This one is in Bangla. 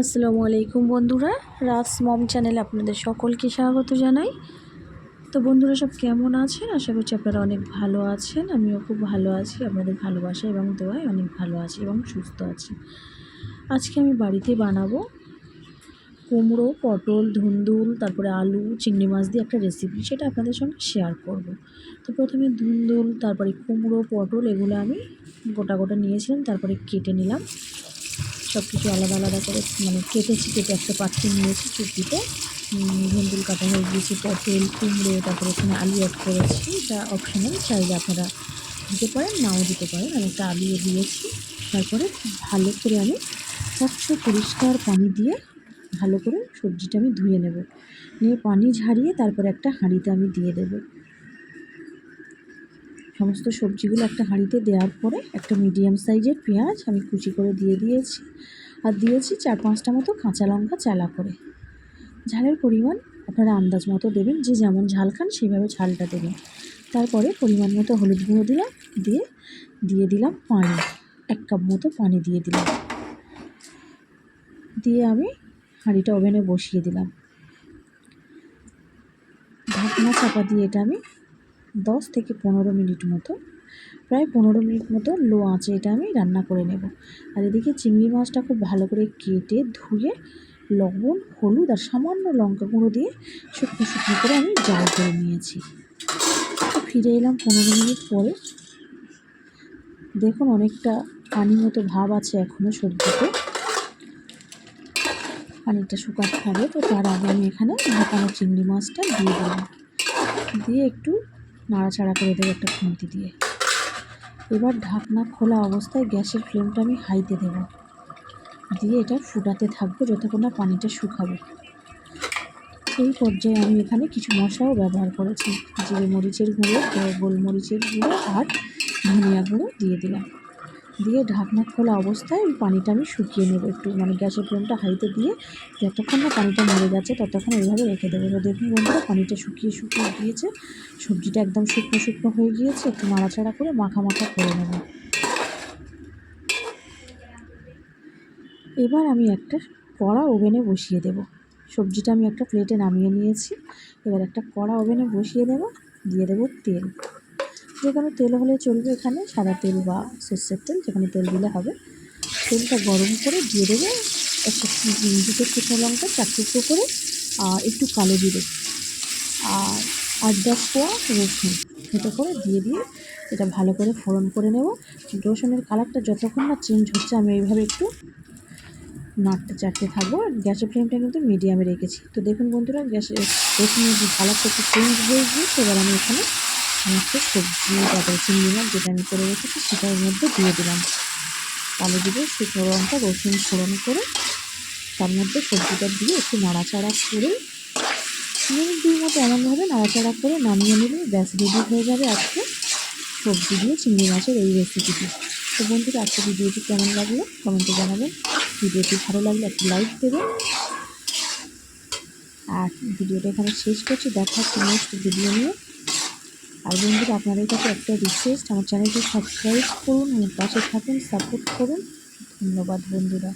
আসসালামু আলাইকুম বন্ধুরা রাজ মম চ্যানেলে আপনাদের সকলকে স্বাগত জানাই। তো বন্ধুরা, সব কেমন আছেন? আশা করছি আপনারা অনেক ভালো আছেন। আমিও খুব ভালো আছি। আপনাদের ভালোবাসা এবং দোয়ায় অনেক ভালো আছি এবং সুস্থ আছি। আজকে আমি বাড়িতে বানাবো কুমড়ো, পটল, ধুন্দুল, তারপরে আলু, চিংড়ি মাছ দিয়ে একটা রেসিপি সেটা আপনাদের সঙ্গে শেয়ার করব। তো প্রথমে ধুন্দুল, তারপরে কুমড়ো, পটল এগুলো আমি গোটা গোটা নিয়েছিলাম, তারপরে কেটে নিলাম। সব কিছু আলাদা আলাদা করে মানে কেটেছি কেটে একটা পাত্রে নিয়েছি চুপিতে ভেন্ডুল কাটা হয়ে গিয়েছে পটল কুমড়ো, তারপরে এখানে আলু অ্যাড করেছি, এটা অপশনাল চাইলে আপনারা দিতে পারেন, নাও দিতে পারেন, আমি একটা আলুও দিয়েছি, তারপরে ভালো করে আমি স্বচ্ছ পরিষ্কার পানি দিয়ে ভালো করে সবজিটা আমি ধুয়ে নেব, নিয়ে পানি ঝারিয়ে তারপরে একটা হাঁড়িতে আমি দিয়ে দেবো। সমস্ত সবজিগুলো একটা হাঁড়িতে দেওয়ার পরে একটা মিডিয়াম সাইজের পেঁয়াজ আমি কুচি করে দিয়ে দিয়েছি। আর দিয়েছি চার পাঁচটা মতো কাঁচা লঙ্কা চালা করে। ঝালের পরিমাণ আপনারা আন্দাজ মতো দেবেন, যে যেমন ঝাল খান সেইভাবে ঝালটা দেবেন। তারপরে পরিমাণ মতো হলুদ গুঁড়ো দিলাম দিয়ে দিয়ে দিলাম পানি। এক কাপ মতো পানি দিয়ে দিলাম। দিয়ে আমি হাঁড়িটা ওভেনে বসিয়ে দিলাম। ঢাকনা চাপা দিয়ে এটা আমি দশ থেকে পনেরো মিনিট মতো, প্রায় পনেরো মিনিট মতো লো আঁচে এটা আমি রান্না করে নেব। আর এদিকে চিংড়ি মাছটা খুব ভালো করে কেটে ধুয়ে লবণ, হলুদ আর সামান্য লঙ্কা গুঁড়ো দিয়ে শুকনো শুকনো করে আমি জাল করে নিয়েছি। ফিরে এলাম পনেরো মিনিট পরে। দেখুন অনেকটা পানি মতো ভাব আছে এখনও সবজিতে। পানিটা শুকাতে হবে, তো তার আগে আমি এখানে ঢাকানো চিংড়ি মাছটা দিয়ে দিলাম দিয়ে একটু নাড়াচাড়া করে দেবো একটা খুন্তি দিয়ে। এবার ঢাকনা খোলা অবস্থায় গ্যাসের ফ্লেমটা আমি হাইতে দেবো। দিয়ে এটা ফুটাতে থাকব যতক্ষণ না পানিটা শুকাবো। এই পর্যায়ে আমি এখানে কিছু মশলাও ব্যবহার করেছি। জিরে মরিচের গুঁড়ো, গোলমরিচের গুঁড়ো আর ধনিয়া গুঁড়ো দিয়ে দিলাম। দিয়ে ঢাকনা খোলা অবস্থায় পানিটা আমি শুকিয়ে নেব একটু। মানে গ্যাসের ফ্লেমটা হাইতে দিয়ে যতক্ষণ না পানিটা মরে গেছে ততক্ষণ এইভাবে রেখে দেবো। এবার দেখুন বন্ধুরা, পানিটা শুকিয়ে শুকিয়ে গিয়েছে। সবজিটা একদম শুকনো শুকনো হয়ে গিয়েছে। একটু নাড়াচাড়া করে মাখা মাখা করে নেব। এবার আমি একটা কড়া ওভেনে বসিয়ে দেব। সবজিটা আমি একটা প্লেটে নামিয়ে নিয়েছি। এবার একটা কড়া ওভেনে বসিয়ে দেব। দিয়ে দেবো তেল। যে কোনো তেল হলে চলবে এখানে সাদা তেল বা সর্ষের তেল, যেখানে তেল দিলে হবে। তেলটা গরম করে দিয়ে দেবে একটা দুটো শুকনো লঙ্কা, চার টুকরো করে, আর একটু কালো জিরে আর আট দশ কোয়া রসুন। এটা করে দিয়ে দিয়ে এটা ভালো করে ফোড়ন করে নেব। রসুনের কালারটা যতক্ষণ না চেঞ্জ হচ্ছে, আমি এইভাবে একটু নাড়তে চাড়তে থাকব। গ্যাসের ফ্লেমটা কিন্তু মিডিয়ামে রেখেছি। তো দেখুন বন্ধুরা, গ্যাসের রসুনের যে কালারটা একটু চেঞ্জ হয়ে গিয়েছে, এবার আমি এখানে সমস্ত সবজি তারপরে চিংড়ি মাছ যেটা আমি করে রেখেছি সেটা এর মধ্যে দিয়ে দিলাম। কালো জিরে, শুকনো লঙ্কা, রসুন ফোড়ন করে তার মধ্যে সবজিটা দিয়ে একটু নাড়াচাড়া করে মিনিট দুই মতো এমনভাবে নাড়াচাড়া করে নামিয়ে নিলে গ্যাস রেডি হয়ে যাবে আজকে সবজি দিয়ে চিংড়ি মাছের এই রেসিপিটি তো বন্ধুরা আজকে ভিডিওটি কেমন লাগল? কমেন্টে জানাবেন। ভিডিওটি ভালো লাগলে একটু লাইক দেবেন। আর ভিডিওটা এখানে শেষ করছি। দেখা হচ্ছে নেক্সট ভিডিও নিয়ে। আর বন্ধুরা, আপনাদের কাছে একটা রিকোয়েস্ট আমার চ্যানেলটি সাবস্ক্রাইব করুন এবং পাশে থাকুন সাপোর্ট করুন। ধন্যবাদ বন্ধুরা।